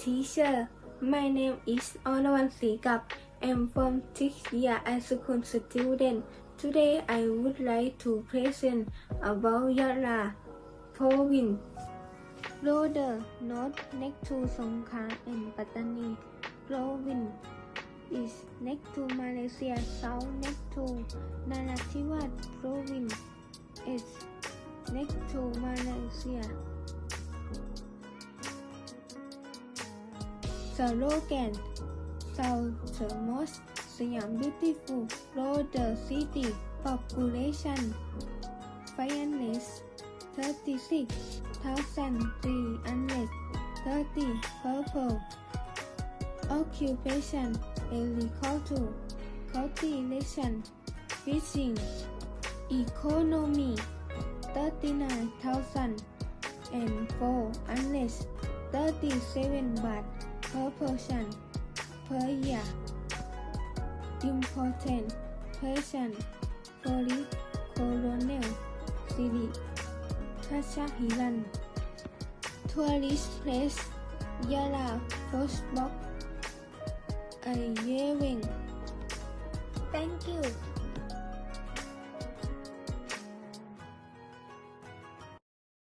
teacher. My name is Orawan Sikap. I'm from 6th year high school student. Today I would like to present about Yala province. Border north next to Songkhla and Pattani. Province is next to Malaysia. South next to Narathiwat. Province is next to Malaysia. Slogan Southernmost Siam Beautiful Border City Population Finance 36,330 Purple Occupation Agriculture Cultivation Fishing Economy 39,000 and 4 unless 37 baht per person per year. Important. Person Police Colonel Siri Kashahiran Tourist place. Yala First Box a Ayewing Thank you